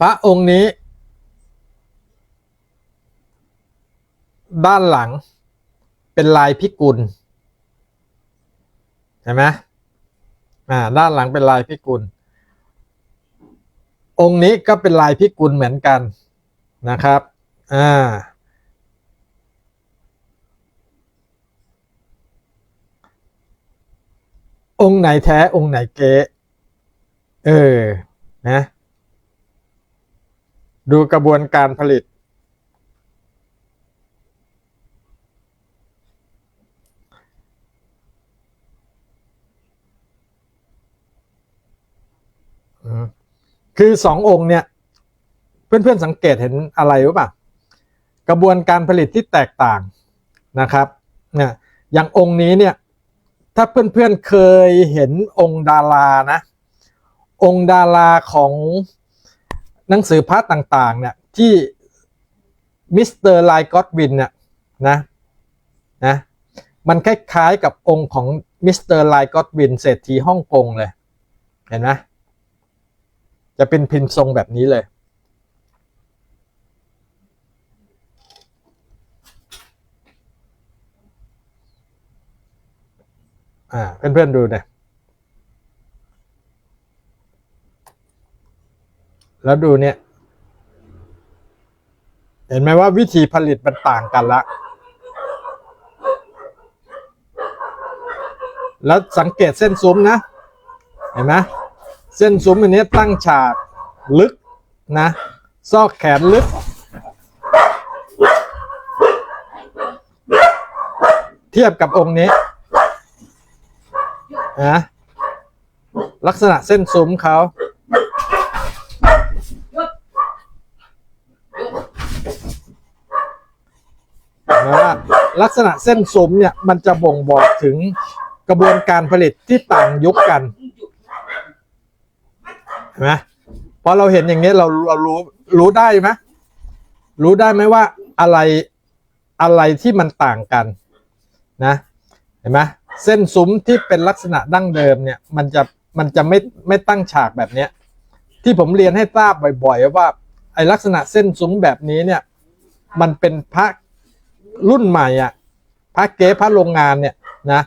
พระองค์นี้ ด้านหลังเป็นลายพิกุลเห็นไหมอ่าด้านหลังเป็นลายพิกุล องค์นี้ก็เป็นลายพิกุลเหมือนกันนะครับอ่าองค์ไหนแท้องค์ไหนเก๊เออนะ ดูกระบวนการผลิต คือสององค์เนี่ย เพื่อนๆสังเกตเห็นอะไรรือเปล่ากระบวนการผลิตที่แตกต่างนะครับเนี่ยอย่างองค์นี้เนี่ย ถ้าเพื่อนๆเคยเห็นองค์ดารานะ องค์ดาราของ หนังสือพระต่างๆเนี่ยที่มิสเตอร์ไลกอตวินเนี่ยนะนะมันคล้ายๆกับองค์ของมิสเตอร์ไลกอตวินเศรษฐีฮ่องกงเลย เห็นไหมจะเป็นพินทรงแบบนี้เลย อ่า เพื่อนๆดูเนี่ย แล้วดูเนี่ย เห็นไหมว่าวิธีผลิตมันต่างกันละ แล้วสังเกตเส้นซุ้มนะ เห็นไหมเส้นซุ้มอันนี้ตั้งฉากลึกนะ ซอกแขนลึก เทียบกับองค์นี้นะลักษณะเส้นซุ้มเขานะว่า ลักษณะเส้นซุ้มเนี่ยมันจะบ่งบอกถึงกระบวนการผลิตที่ต่างยุคกันเห็นไหมพอเราเห็นอย่างนี้เราเรารู้รู้ได้ไหมรู้ได้ไหมว่าอะไรอะไรที่มันต่างกันนะเห็นไหมเส้นซุ้มที่เป็นลักษณะดั้งเดิมเนี่ยมันจะมันจะไม่ไม่ตั้งฉากแบบเนี้ยที่ผมเรียนให้ทราบบ่อย ๆ ว่าไอลักษณะเส้นซุ้มแบบนี้เนี่ย มันเป็นพระ รุ่นใหม่อะพระเก๊พระโรงงานเนี่ยนะ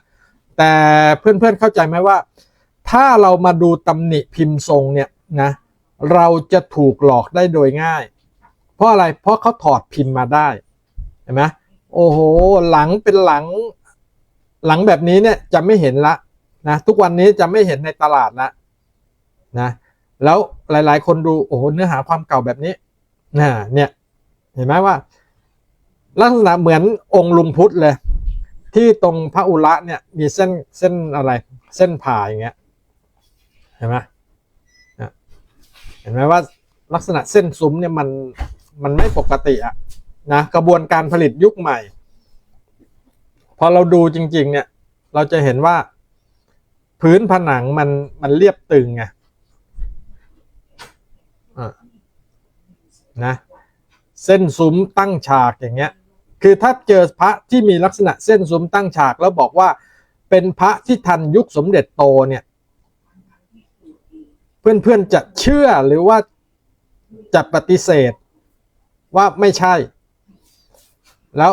แต่เพื่อนๆเข้าใจไหมว่า ถ้าเรามาดูตำหนิพิมพ์ทรงเนี่ยนะเราจะถูกหลอกได้โดยง่าย เพราะอะไรเพราะเขาถอดพิมพ์มาได้เห็นไหมโอ้โหหลังเป็นหลังหลังแบบนี้เนี่ยจะไม่เห็นละนะทุกวันนี้จะไม่เห็นในตลาดละนะแล้วหลายๆ คนดูโอ้โหเนื้อหาความเก่าแบบนี้นะเนี่ยเห็นไหมว่า ลักษณะเหมือนองค์ลุงพุทธเลย ที่ตรงพระอุระเนี่ยมีเส้นเส้นอะไร เส้นผ่าอย่างเงี้ยเห็นไหมเห็นไหมว่าลักษณะเส้นซุ้มเนี่ยมันมันไม่ปกติอะนะกระบวนการผลิตยุคใหม่ พอเราดูจริง ๆ เนี่ย เราจะเห็นว่าพื้นผนังมันมันเรียบตึงไงอะนะ เส้นซุ้มตั้งฉากอย่างเงี้ย คือถ้าเจอพระที่มีลักษณะเส้นซุ้มตั้งฉากแล้วบอกว่า เป็นพระที่ทันยุคสมเด็จโตเนี่ย เพื่อนๆจะเชื่อหรือว่าจะปฏิเสธว่าไม่ใช่ แล้ว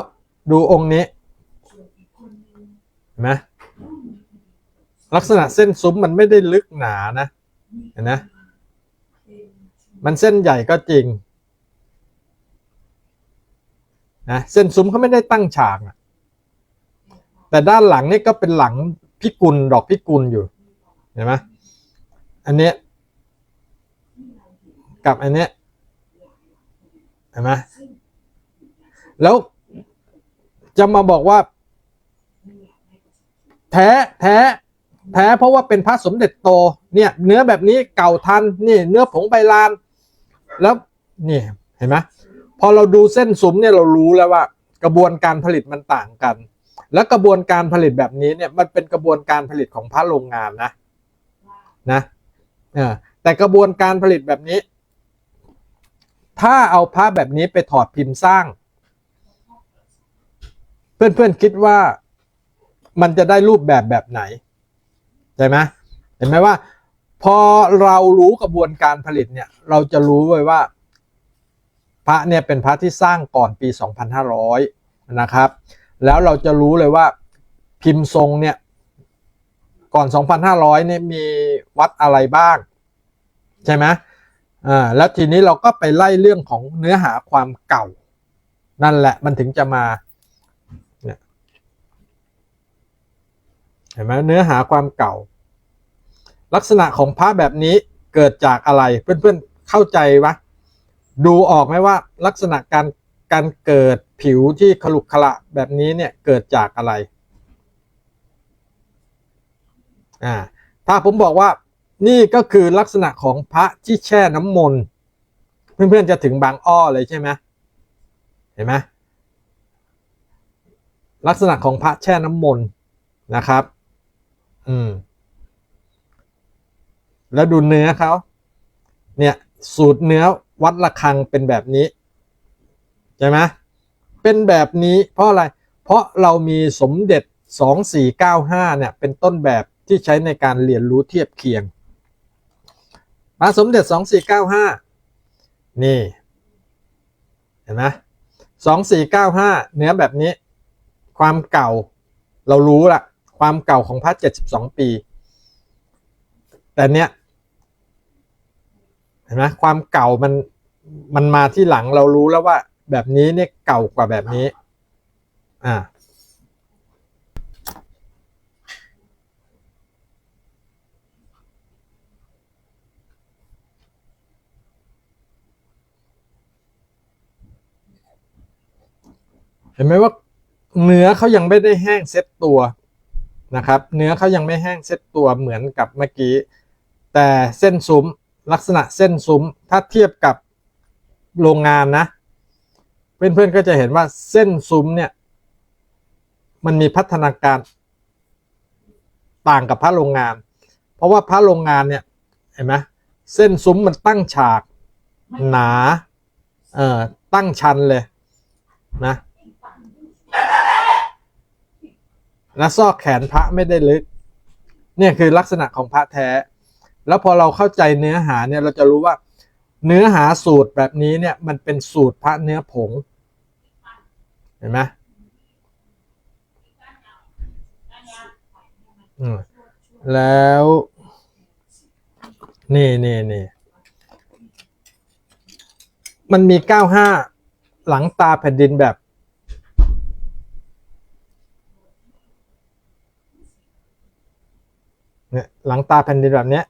ดูองค์นี้เห็นไหมลักษณะเส้นซุ้มมันไม่ได้ลึกหนานะเห็นไหมมันเส้นใหญ่ก็จริง นะเส้นซุ้มเขาไม่ได้ตั้งฉากอะแต่ด้านหลังนี่ก็เป็นหลังพิกุลดอกพิกุลอยู่เห็นไหมอันเนี้ยกับอันเนี้ยเห็นไหมแล้วจะมาบอกว่า แท้แท้แท้เพราะว่าเป็นพระสมเด็จโตเนี่ย เนื้อแบบนี้เก่าทันนี่ เนื้อผงใบลาน แล้วนี่เห็นไหม พอเราดูเส้นซุ้มเนี่ยเรารู้แล้วว่า กระบวนการผลิตมันต่างกัน และกระบวนการผลิตแบบนี้เนี่ยมันเป็นกระบวนการผลิตของพระโรงงานนะนะแต่กระบวนการผลิตแบบนี้ ถ้าเอาพระแบบนี้ไปถอดพิมพ์สร้าง เพื่อนๆคิดว่ามันจะได้รูปแบบแบบไหนใช่ไหมเห็นไหมว่า พอเรารู้กระบวนการผลิตเนี่ย เราจะรู้เลยว่า ระเนี่ยเป็นพระที่สร้างก่อนปี 2500 นะครับ แล้วเราจะรู้เลยว่าพิมพ์ทรงเนี่ยก่อน 2,500เนี่ยมีวัดอะไรบ้าง ใช่ไหมอ่าแล้วทีนี้เราก็ไปไล่เรื่องของเนื้อหาความเก่า นั่นแหละมันถึงจะมาเนี่ยเห็นไหมเนื้อหาความเก่า ลักษณะของพระแบบนี้เกิดจากอะไรเพื่อนๆเข้าใจปะ ดูออกไหมว่าลักษณะการการเกิดผิวที่ขลุกขระแบบนี้เนี่ยเกิดจากอะไรอ่าถ้าผมบอกว่านี่ก็คือลักษณะของพระที่แช่น้ำมนต์เพื่อนๆจะถึงบางอ้อเลยใช่ไหมเห็นไหมลักษณะของพระแช่น้ำมนต์นะครับ อืม แล้วดูเนื้อเขา เนี่ย สูตรเนื้อ วัดระฆังเป็นแบบนี้ใช่ไหมเป็นแบบนี้เพราะอะไร เพราะเรามีสมเด็จ 2495เนี่ยเป็นต้นแบบที่ใช้ในการเรียนรู้เทียบเคียงมาสมเด็จ 2495 นี่ เห็นไหม2495 เนื้อแบบนี้ ความเก่าเรารู้ละความเก่าของพระ72 ปี แต่เนี้ย ห็นไหมความเก่ามันมันมาที่หลังเรารู้แล้วว่า แบบนี้เนี่ยเก่ากว่าแบบนี้ อ่าเห็นไหมว่าเนื้อเขายังไม่ได้แห้งเซ็ตตัวนะครับ เนื้อเขายังไม่แห้งเซ็ตตัวเหมือนกับเมื่อกี้ แต่เส้นซุ้ม ลักษณะเส้นซุ้ม ถ้าเทียบกับโรงงานนะ เพื่อนๆก็จะเห็นว่าเส้นซุ้มเนี่ยมันมีพัฒนาการต่างกับพระโรงงาน เพราะว่าพระโรงงานเนี่ยเห็นไหมเส้นซุ้มมันตั้งฉากหนาเอ่อตั้งชันเลยนะและซอกแขนพระไม่ได้ลึก เนี่ยคือลักษณะของพระแท้ แล้วพอเราเข้าใจเนื้อหาเนี่ยเราจะรู้ว่า เนื้อหาสูตรแบบนี้เนี่ยมันเป็นสูตรพระเนื้อผง เห็นไหมอืมแล้วนี่นี่นี่มันมีเก้าห้าหลังตาแผ่นดินแบบ เนี่ยหลังตาแผ่นดินแบบเนี้ย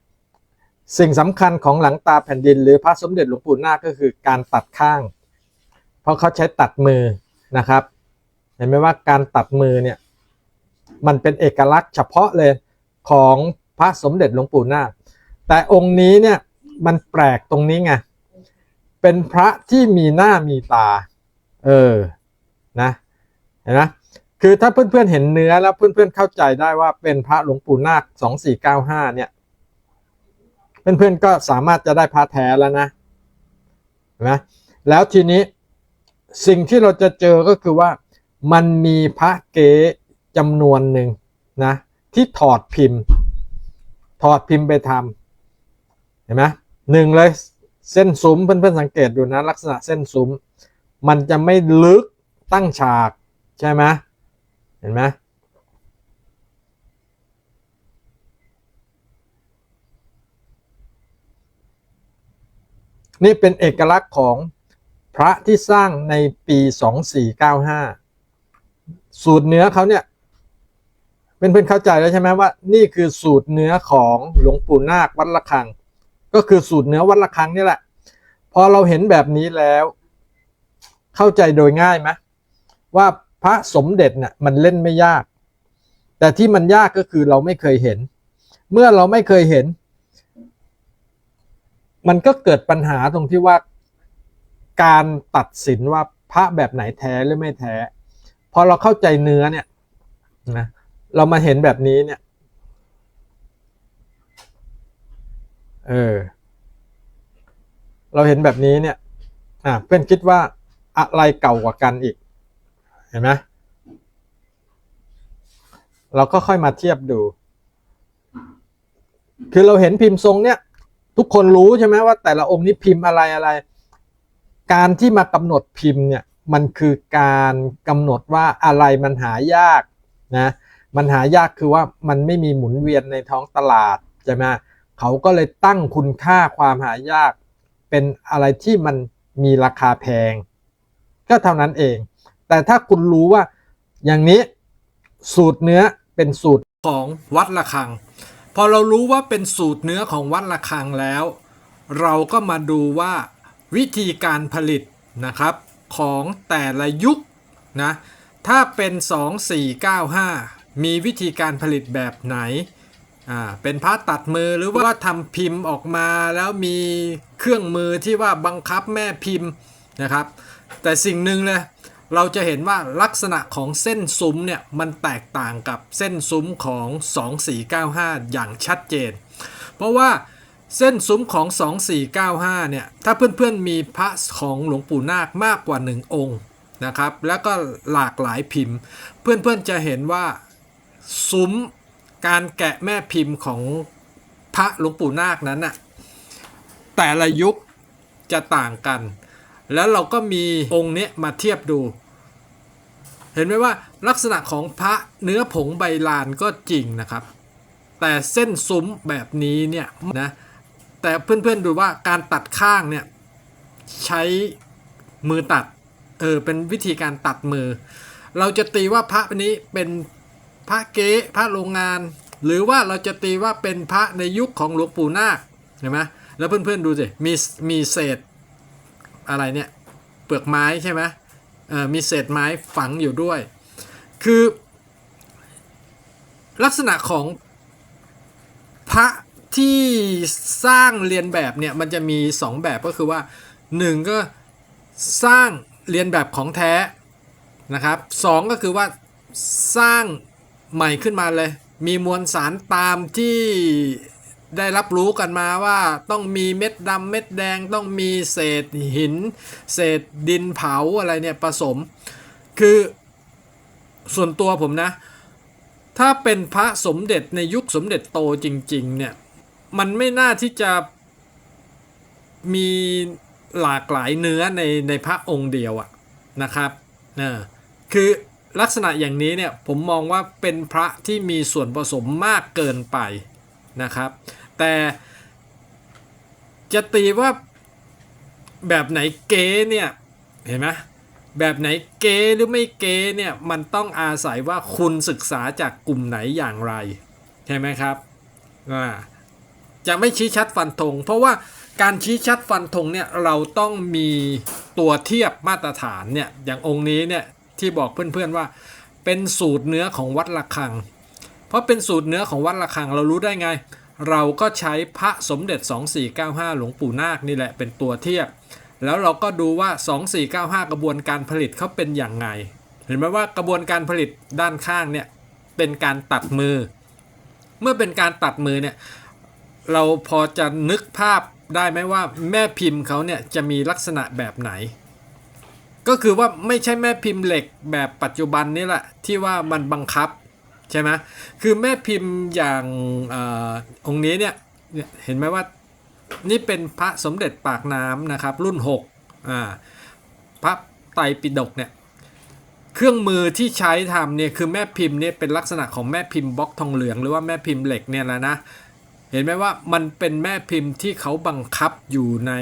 สิ่งสำคัญของหลังตาแผ่นดิน หรือพระสมเด็จหลวงปู่นาคก็คือการตัดข้าง เพราะเขาใช้ตัดมือนะครับ เห็นไหมว่าการตัดมือเนี่ยมันเป็นเอกลักษณ์เฉพาะเลยของพระสมเด็จหลวงปู่นาค แต่องค์นี้เนี่ยมันแปลกตรงนี้ไง เป็นพระที่มีหน้ามีตา เออ นะเห็นไหมคือถ้าเพื่อนๆเห็นเนื้อแล้วเพื่อนๆเข้าใจได้ว่าเป็นพระหลวงปู่นาคสองสี่เก้าห้าเนี่ย เพื่อนๆก็สามารถจะได้พระแท้แล้วนะเห็นไหมแล้วทีนี้สิ่งที่เราจะเจอก็คือว่ามันมีพระเก๋จำนวนหนึ่งนะที่ถอดพิมพ์ ถอดพิมพ์ไปทำเห็นไหมหนึ่งเลยเส้นซุ้มเพื่อนๆสังเกตดูนะลักษณะเส้นซุ้ม มันจะไม่ลึกตั้งฉากใช่ไหมเห็นไหม นี่เป็นเอกลักษณ์ของพระที่สร้างในปี 2495 สูตรเนื้อเขาเนี่ยเป็นเพื่อนๆเข้าใจแล้วใช่ไหมว่า นี่คือสูตรเนื้อของหลวงปู่นาควัดระฆัง ก็คือสูตรเนื้อวัดระฆังนี่แหละ พอเราเห็นแบบนี้แล้ว เข้าใจโดยง่ายไหมว่าพระสมเด็จเนี่ยมันเล่นไม่ยาก แต่ที่มันยากก็คือเราไม่เคยเห็น เมื่อเราไม่เคยเห็น มันก็เกิดปัญหาตรงที่ว่าการตัดสินว่าพระแบบไหนแท้หรือไม่แท้ พอเราเข้าใจเนื้อเนี่ยนะเรามาเห็นแบบนี้เนี่ยเออเราเห็นแบบนี้เนี่ยอ่าเพื่อนคิดว่าอะไรเก่ากว่ากันอีก เห็นไหมเราก็ค่อยมาเทียบดู คือเราเห็นพิมพ์ทรงเนี่ย ทุกคนรู้ใช่ไหมว่าแต่ละองค์นี้พิมพ์อะไรอะไร การที่มากำหนดพิมพ์เนี่ยมันคือการกำหนดว่าอะไรมันหายากนะมันหายากคือว่ามันไม่มีหมุนเวียนในท้องตลาดใช่ไหมเขาก็เลยตั้งคุณค่าความหายาก เป็นอะไรที่มันมีราคาแพง ก็เท่านั้นเอง แต่ถ้าคุณรู้ว่าอย่างนี้สูตรเนื้อเป็นสูตรของวัดระฆัง พอเรารู้ว่าเป็นสูตรเนื้อของวัดระฆังแล้ว เราก็มาดูว่าวิธีการผลิตนะครับของแต่ละยุคนะถ้าเป็น 2495 มีวิธีการผลิตแบบไหนอ่าเป็นพระตัดมือหรือว่าทำพิมพ์ออกมาแล้วมีเครื่องมือที่ว่าบังคับแม่พิมพ์นะครับ แต่สิ่งหนึ่งเลย เราจะเห็นว่าลักษณะของเส้นซุ้มเนี่ยมันแตกต่างกับเส้นซุ้มของ 2495 อย่างชัดเจน เพราะว่าเส้นซุ้มของ 2495 เนี่ย ถ้าเพื่อนๆมีพระของหลวงปู่นาคมากกว่า 1 องค์นะครับ แล้วก็หลากหลายพิมพ์ เพื่อนๆจะเห็นว่าซุ้มการแกะแม่พิมพ์ของพระหลวงปู่นาคนั้นน่ะแต่ละยุคจะต่างกัน แล้วเราก็มีองค์เนี้ยมาเทียบดู เห็นไหมว่าลักษณะของพระเนื้อผงใบลานก็จริงนะครับ แต่เส้นซุ้มแบบนี้เนี่ยนะแต่เพื่อนๆดูว่าการตัดข้างเนี่ยใช้มือตัดเออเป็นวิธีการตัดมือ เราจะตีว่าพระนี้เป็นพระเก๊พระโรงงาน หรือว่าเราจะตีว่าเป็นพระในยุคของหลวงปู่นาคเห็นไหมแล้วเพื่อนๆดูสิมีมีเศษอะไรเนี่ยเปลือกไม้ใช่ไหม มีเศษไม้ฝังอยู่ด้วย คือลักษณะของพระที่สร้างเรียนแบบเนี่ยมันจะมี 2 แบบก็คือว่า 1 ก็สร้างเรียนแบบของแท้นะครับสองก็คือว่าสร้างใหม่ขึ้นมาเลย มีมวลสารตามที่ ได้รับรู้กันมาว่าต้องมีเม็ดดำเม็ดแดงต้องมีเศษหิน เศษดินเผาอะไรเนี่ยผสม คือส่วนตัวผมนะ ถ้าเป็นพระสมเด็จในยุคสมเด็จโตจริง ๆ เนี่ย มันไม่น่าที่จะมีหลากหลายเนื้อในในพระองค์เดียวอะนะครับเออคือลักษณะอย่างนี้เนี่ยผมมองว่าเป็นพระที่มีส่วนผสมมากเกินไปนะครับ แต่จะตีว่าแบบไหนเก๋เนี่ย เห็นไหมแบบไหนเก๋หรือไม่เก๋เนี่ยมันต้องอาศัยว่าคุณศึกษาจากกลุ่มไหนอย่างไร ใช่ไหมครับอ่าจะไม่ชี้ชัดฟันธงเพราะว่าการชี้ชัดฟันธงเนี่ยเราต้องมีตัวเทียบมาตรฐานเนี่ยอย่างองค์นี้เนี่ยที่บอกเพื่อนๆว่า เป็นสูตรเนื้อของวัดระฆัง เพราะเป็นสูตรเนื้อของวัดระฆังเรารู้ได้ไง เราก็ใช้พระสมเด็จ 2495 หลวงปู่นาคนี่แหละเป็นตัวเทียบ แล้วเราก็ดูว่า 2495 กระบวนการผลิตเขาเป็นอย่างไง เห็นไหมว่ากระบวนการผลิตด้านข้างเนี่ยเป็นการตัดมือ เมื่อเป็นการตัดมือเนี่ยเราพอจะนึกภาพได้ไหมว่าแม่พิมพ์เขาเนี่ยจะมีลักษณะแบบไหน ก็คือว่าไม่ใช่แม่พิมพ์เหล็กแบบปัจจุบันนี่แหละที่ว่ามันบังคับ ใช่ไหมคือแม่พิมพ์อย่างอองค์นี้เนี่ยเห็นไหมว่านี่เป็นพระสมเด็จปากน้ำนะครับรุ่น6อ่าพระไตรปิฎกเนี่ยเครื่องมือที่ใช้ทำเนี่ยคือแม่พิมพ์เนี่ยเป็นลักษณะของแม่พิมพ์บล็อกทองเหลือง หรือว่าแม่พิมพ์เหล็กเนี่ยแหละนะเห็นไหมว่ามันเป็นแม่พิมพ์ที่เขาบังคับอยู่ใน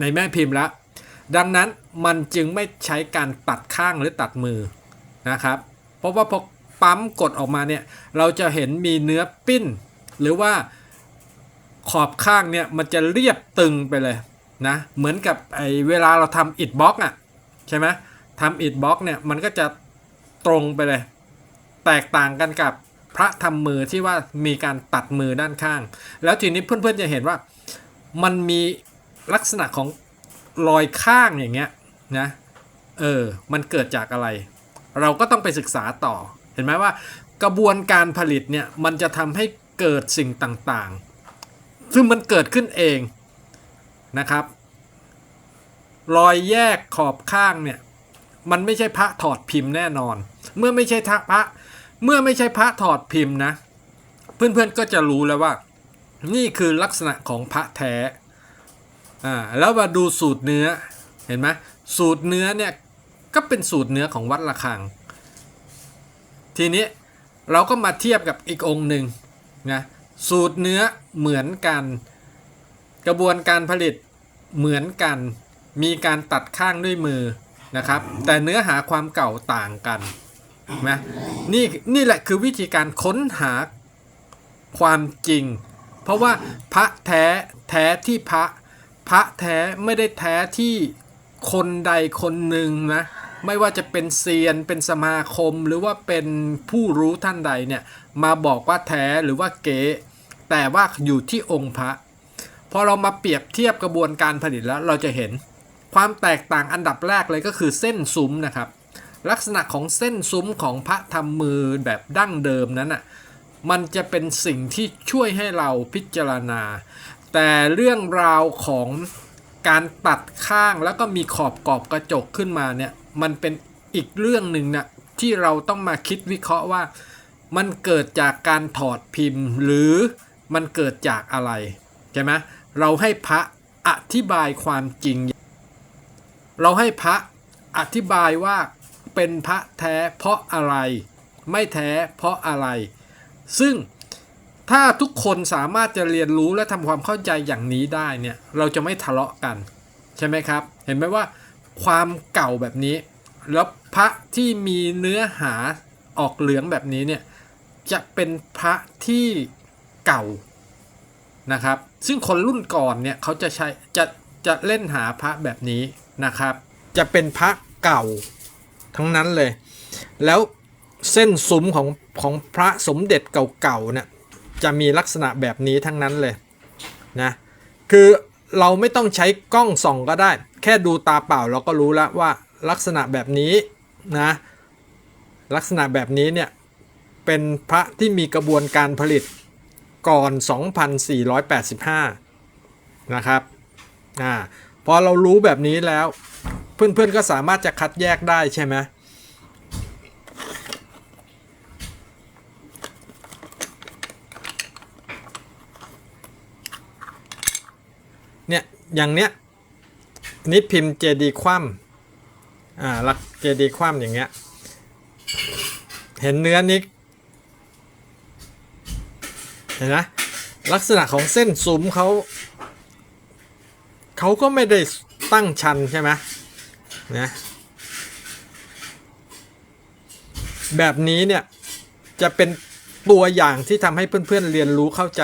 ในแม่พิมพ์แล้วดังนั้นมันจึงไม่ใช้การตัดข้างหรือตัดมือนะครับ เพราะว่าพอ ปั๊มกดออกมาเนี่ยเราจะเห็นมีเนื้อปิ้น หรือว่าขอบข้างเนี่ยมันจะเรียบตึงไปเลยนะเหมือนกับไอเวลาเราทำอิดบล็อกอะใช่ไหมทำอิดบล็อกเนี่ยมันก็จะตรงไปเลย แตกต่างกันกับพระทำมือที่ว่ามีการตัดมือด้านข้าง แล้วทีนี้เพื่อนๆจะเห็นว่ามันมีลักษณะของรอยข้างอย่างเงี้ยนะเออมันเกิดจากอะไร เราก็ต้องไปศึกษาต่อ ห็นไหมว่ากระบวนการผลิตเนี่ยมันจะทำให้เกิดสิ่งต่างๆ ซึ่งมันเกิดขึ้นเองนะครับ รอยแยกขอบข้างเนี่ยมันไม่ใช่พระถอดพิมพ์แน่นอน เมื่อไม่ใช่พระเมื่อไม่ใช่พระถอดพิมพ์นะ เพื่อนๆก็จะรู้แล้วว่า นี่คือลักษณะของพระแท้อ่าแล้วมาดูสูตรเนื้อเห็นไหมสูตรเนื้อเนี่ยก็เป็นสูตรเนื้อของวัดระฆัง ทีนี้เราก็มาเทียบกับอีกองค์หนึ่งนะสูตรเนื้อเหมือนกัน กระบวนการผลิตเหมือนกัน มีการตัดข้างด้วยมือนะครับ แต่เนื้อหาความเก่าต่างกันนะนี่นี่แหละคือวิธีการค้นหาความจริง เพราะว่าพระแท้แท้ที่พระ พระแท้ไม่ได้แท้ที่คนใดคนหนึ่งนะ ไม่ว่าจะเป็นเซียนเป็นสมาคม หรือว่าเป็นผู้รู้ท่านใดเนี่ยมาบอกว่าแท้หรือว่าเก๋แต่ว่าอยู่ที่องค์พระพอเรามาเปรียบเทียบกระบวนการผลิตแล้วเราจะเห็นความแตกต่างอันดับแรกเลยก็คือเส้นซุ้มนะครับ ลักษณะของเส้นซุ้มของพระทำมือแบบดั้งเดิมนั้นอะมันจะเป็นสิ่งที่ช่วยให้เราพิจารณา แต่เรื่องราวของการตัดข้างแล้วก็มีขอบกรอบกระจกขึ้นมาเนี่ย มันเป็นอีกเรื่องหนึ่งนะที่เราต้องมาคิดวิเคราะห์ว่า มันเกิดจากการถอดพิมพ์ หรือมันเกิดจากอะไรใช่ไหมเราให้พระอธิบายความจริง เราให้พระอธิบายว่าเป็นพระแท้เพราะอะไร ไม่แท้เพราะอะไร ซึ่งถ้าทุกคนสามารถจะเรียนรู้และทำความเข้าใจอย่างนี้ได้เนี่ย เราจะไม่ทะเลาะกัน ใช่ไหมครับ เห็นไหมว่า ความเก่าแบบนี้ แล้วพระที่มีเนื้อหาออกเหลืองแบบนี้เนี่ยจะเป็นพระที่เก่านะครับ ซึ่งคนรุ่นก่อนเนี่ยเขาจะใช้จะจะเล่นหาพระแบบนี้นะครับ จะเป็นพระเก่าทั้งนั้นเลย แล้วเส้นซุ้มของของพระสมเด็จเก่าๆเนี่ยจะมีลักษณะแบบนี้ทั้งนั้นเลยนะคือเราไม่ต้องใช้กล้องส่องก็ได้ แค่ดูตาเปล่าเราก็รู้แล้วว่าลักษณะแบบนี้นะลักษณะแบบนี้เนี่ยเป็นพระที่มีกระบวนการผลิตก่อน 2485 นะครับอ่าพอเรารู้แบบนี้แล้ว เพื่อนๆก็สามารถจะคัดแยกได้ใช่ไหมเนี่ยอย่างเนี้ย นี่พิมพ์เจดีคว่ำอ่าลักเจดีคว่ำอย่างเงี้ย เห็นเนื้อนี้เห็นนะลักษณะของเส้นซุ้มเขาเขาก็ไม่ได้ตั้งชันใช่ไหมนะแบบนี้เนี่ยจะเป็นตัวอย่างที่ทำให้เพื่อนๆเรียนรู้เข้าใจ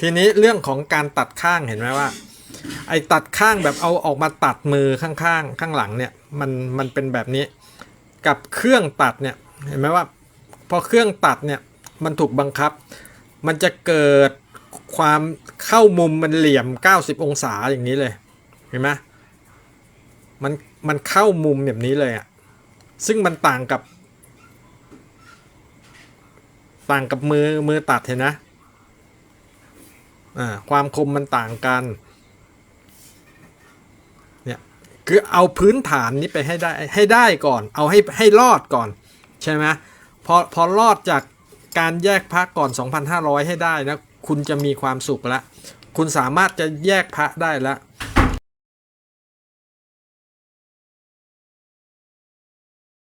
ทีนี้เรื่องของการตัดข้างเห็นไหมว่า ไอ้ตัดข้างแบบเอาออกมาตัดมือข้างๆข้างหลังเนี่ยมันมันเป็นแบบนี้ กับเครื่องตัดเนี่ยเห็นไหมว่า พอเครื่องตัดเนี่ยมันถูกบังคับ มันจะเกิดความเข้ามุมมันเหลี่ยม 90 องศาอย่างนี้เลยเห็นไหมมันมันเข้ามุมแบบนี้เลยอะ่ะซึ่งมันต่างกับ ต่างกับมือมือตัดเห็นนะ ความคมมันต่างกันเนี่ยคือเอาพื้นฐานนี้ไปให้ได้ให้ได้ก่อน เอาให้ให้รอดก่อน ใช่ไหมพอพอรอดจากการแยกพระก่อน 2,500 ให้ได้นะ คุณจะมีความสุขละ คุณสามารถจะแยกพระได้แล้ว